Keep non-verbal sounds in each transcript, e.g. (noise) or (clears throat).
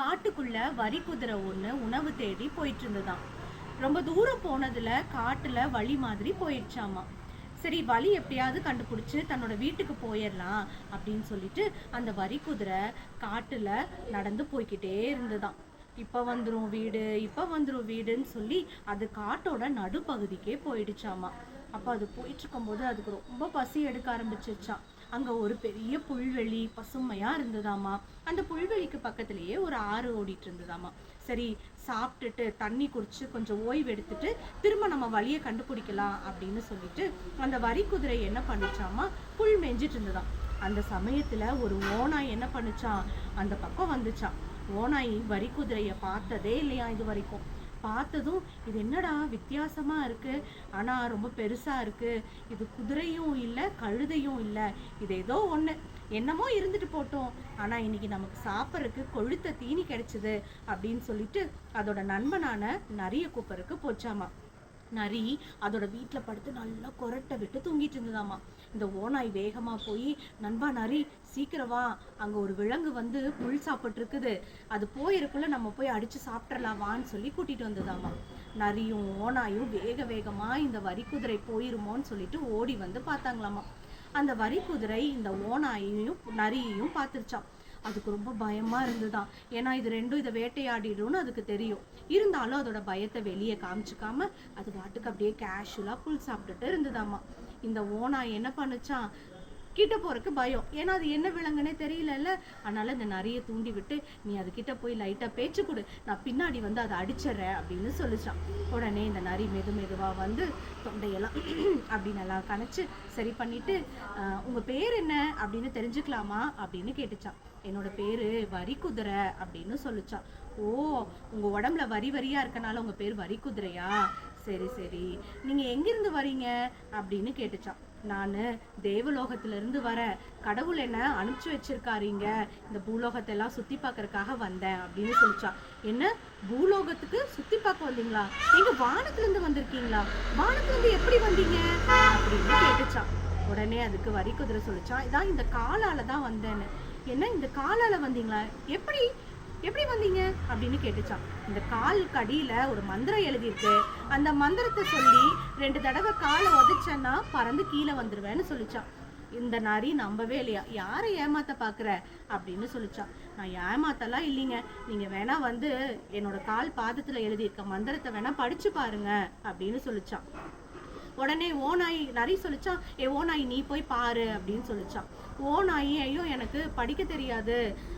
காட்டுக்குள்ள வரி குதிரை ஒன்று உணவு தேடி போயிட்டு இருந்ததாம் ரொம்ப தூரம் போனதுல காட்டுல வழி மாதிரி போயிடுச்சாமா. சரி வழி எப்படியாவது கண்டுபிடிச்சு தன்னோட வீட்டுக்கு போயிடலாம் அப்படின்னு சொல்லிட்டு அந்த வரி குதிரை காட்டுல நடந்து போய்க்கிட்டே இருந்ததாம் இப்போ வந்துடும் வீடு இப்போ வந்துடும் வீடுன்னு சொல்லி அது காட்டோட நடுப்பகுதிக்கே போயிடுச்சாமா. அப்போ அது போயிட்டு இருக்கும்போது அதுக்கு ரொம்ப பசி எடுக்க ஆரம்பிச்சிருச்சான் அங்கே ஒரு பெரிய புல்வெளி பசுமையாக இருந்ததாமா. அந்த புல்வெளிக்கு பக்கத்துலேயே ஒரு ஆறு ஓடிட்டு இருந்ததாமா. சரி சாப்பிட்டுட்டு தண்ணி குடிச்சு கொஞ்சம் ஓய்வு எடுத்துட்டு திரும்ப நம்ம வழியை கண்டுபிடிக்கலாம் அப்படின்னு சொல்லிட்டு அந்த வரி குதிரை என்ன பண்ணுச்சாமா? புல் மேய்ஞ்சிட்டு இருந்ததாம். அந்த சமயத்தில் ஒரு ஓனாய் என்ன பண்ணுச்சான் அந்த பக்கம் வந்துச்சான் ஓனாய் வரி குதிரையை பார்த்ததே இல்லையா இது வரைக்கும். பார்த்ததும் இது என்னடா வித்தியாசமா இருக்கு? ஆனா ரொம்ப பெருசா இருக்கு. இது குதிரையும் இல்லை கழுதையும் இல்லை. இது ஏதோ ஒண்ணு. என்னமோ இருந்துட்டு போட்டோம். ஆனா இன்னைக்கு நமக்கு சாப்பிட்றதுக்கு கொழுத்த தீனி கிடைச்சது அப்படின்னு சொல்லிட்டு அதோட நண்பனான நரிய கூப்பருக்கு போச்சாமா. நரி அதோட வீட்டில் படுத்து நல்லா கொரட்டை விட்டு தூங்கிட்டு இருந்ததாமா இந்த ஓனாய் வேகமா போய் நண்பா நரி சீக்கிரம் வா. அங்க ஒரு விலங்கு வந்து புல் சாப்பிட்டு இருக்குது அது போயிருக்குள்ள நம்ம போய் அடிச்சு சாப்பிட்றலாம் வான்னு சொல்லி கூட்டிட்டு வந்ததாமா நரியும் ஓனாயும் வேக வேகமா இந்த வரி குதிரை போயிருமோன்னு சொல்லிட்டு ஓடி வந்து பார்த்தாங்களாமா அந்த வரி குதிரை இந்த ஓனாயையும் நரியையும் பார்த்துருச்சான் அதுக்கு ரொம்ப பயமா இருந்துதான். ஏன்னா இது ரெண்டும் இதை வேட்டையாடிடும்னு அதுக்கு தெரியும். இருந்தாலும் அதோட பயத்தை வெளியே காமிச்சுக்காம அது பாட்டுக்கு அப்படியே கேஷுவலா புல் சாப்பிட்டுட்டு இருந்ததாமா. இந்த ஓனாய் என்ன பண்ணுச்சான்? கிட்ட போறதுக்கு பயம். ஏன்னா அது என்ன விலங்குனே தெரியலல்ல. அதனால இந்த நிறைய தூண்டி விட்டு நீ அது கிட்ட போய் லைட்டா பேச்சு கொடு. நான் பின்னாடி வந்து அதை அடிச்சிடுறேன் அப்படின்னு சொல்லிச்சான். உடனே இந்த நரி மெது மெதுவா வந்து தொண்டையெல்லாம் (clears throat) அப்படி நல்லா கணச்சு சரி பண்ணிட்டு உங்கள் உங்க பேர் என்ன? அப்படின்னு தெரிஞ்சுக்கலாமா? அப்படின்னு கேட்டுச்சான். என்னோட பேரு வரி குதிரை அப்படின்னு சொல்லுச்சான். ஓ உங்க உடம்புல வரி வரியா இருக்கனால உங்க பேர் வரி குதிரையா சரி சரி. நீங்க எங்கிருந்து வரீங்க அப்படின்னு கேட்டுச்சான். நான் தேவலோகத்துல இருந்து வரேன் கடவுள் என்ன அனுப்பிச்சு வச்சிருக்காருங்க. இந்த பூலோகத்தை எல்லாம் சுற்றி பார்க்கறதுக்காக வந்தேன் அப்படின்னு சொல்லிச்சா. என்ன? பூலோகத்துக்கு சுற்றி பார்க்க வந்தீங்களா? நீங்கள் வானத்துல இருந்து வந்திருக்கீங்களா? வானத்துல இருந்து எப்படி வந்தீங்க? அப்படின்னு கேட்டுச்சான். உடனே அதுக்கு வரி குதிரை சொல்லிச்சான். இதான் இந்த காலால தான் வந்தேன்னு. என்ன இந்த காலால வந்தீங்களா? எப்படி? எப்படி வந்தீங்க? அப்படின்னு கேட்டுச்சான் இந்த கால் கடியில ஒரு மந்திரம் எழுதியிருக்கு. அந்த மந்திரத்தை சொல்லி ரெண்டு தடவை காலை உதைச்சேன்னா பறந்து கீழே வந்துருவேன்னு சொல்லிச்சான் இந்த நரி நம்பவே இல்லையா? யாரை ஏமாத்த பாக்குற? அப்படின்னு சொல்லிச்சான் நான் ஏமாத்தலாம் இல்லைங்க. நீங்க வேணா வந்து என்னோட கால் பாதத்துல எழுதியிருக்க மந்திரத்தை வேணா படிச்சு பாருங்க அப்படின்னு சொல்லிச்சான் உடனே ஓநாய் நரி சொல்லிச்சான் ஏ ஓநாய் நீ போய் பாரு அப்படின்னு சொல்லிச்சான் ஓநாயி ஐயோ எனக்கு படிக்க தெரியாது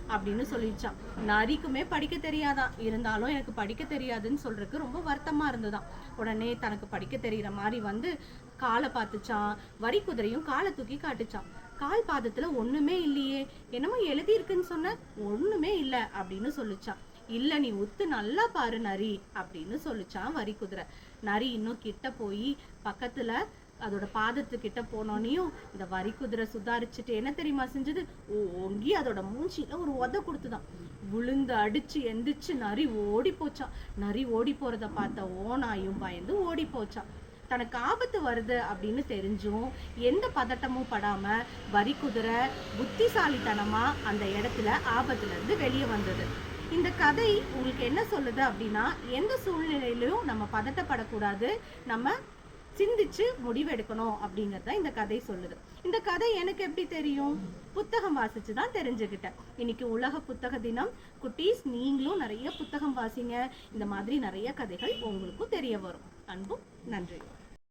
அப்படின்னு சொல்லிச்சான் நரிக்குமே படிக்க தெரியாதான் இருந்தாலும் எனக்கு படிக்க தெரியாதுன்னு சொல்றதுக்கு ரொம்ப வருத்தமா இருந்ததாம். உடனே தனக்கு படிக்க தெரியற மாதிரி வந்து காலை பார்த்துச்சான் வரி குதிரையும் காலை தூக்கி காட்டுச்சான் கால் பாதத்துல ஒண்ணுமே இல்லையே. என்னமோ எழுதி இருக்குன்னு சொன்ன? ஒண்ணுமே இல்ல அப்படின்னு சொல்லுச்சான். இல்ல நீ உத்து நல்லா பாரு நரி அப்படின்னு சொல்லிச்சான் வரி குதிரை. நரி இன்னும் கிட்ட போய் பக்கத்துல அதோட பாதத்துக்கிட்ட போனோனையும் இந்த வரி குதிரை சுதாரிச்சுட்டு என்ன தெரியுமா செஞ்சது? ஓங்கி அதோட மூஞ்சில ஒரு உத கொடுத்துதான். விழுந்து அடிச்சு எந்திரிச்சு நரி ஓடி போச்சான் நரி ஓடி போறத பார்த்த ஓனாயும் பயந்து ஓடி போச்சான் தனக்கு ஆபத்து வருது அப்படின்னு தெரிஞ்சும் எந்த பதட்டமும் படாம வரி குதிரை புத்திசாலித்தனமா அந்த இடத்துல ஆபத்துல இருந்து வெளியே வந்தது. இந்த கதை உங்களுக்கு என்ன சொல்லுது அப்படின்னா எந்த சூழ்நிலையிலும் நம்ம பதட்டப்படக்கூடாது. நம்ம சிந்திச்சு முடிவெடுக்கணும் அப்படிங்கறத இந்த கதை சொல்லுது. இந்த கதை எனக்கு எப்படி தெரியும்? புத்தகம் வாசிச்சு தான் தெரிஞ்சுக்கிட்டேன் இன்னைக்கு உலக புத்தக தினம். குட்டீஸ் நீங்களும் நிறைய புத்தகம் வாசிங்க. இந்த மாதிரி நிறைய கதைகள் உங்களுக்கும் தெரிய வரும். அன்பும் நன்றி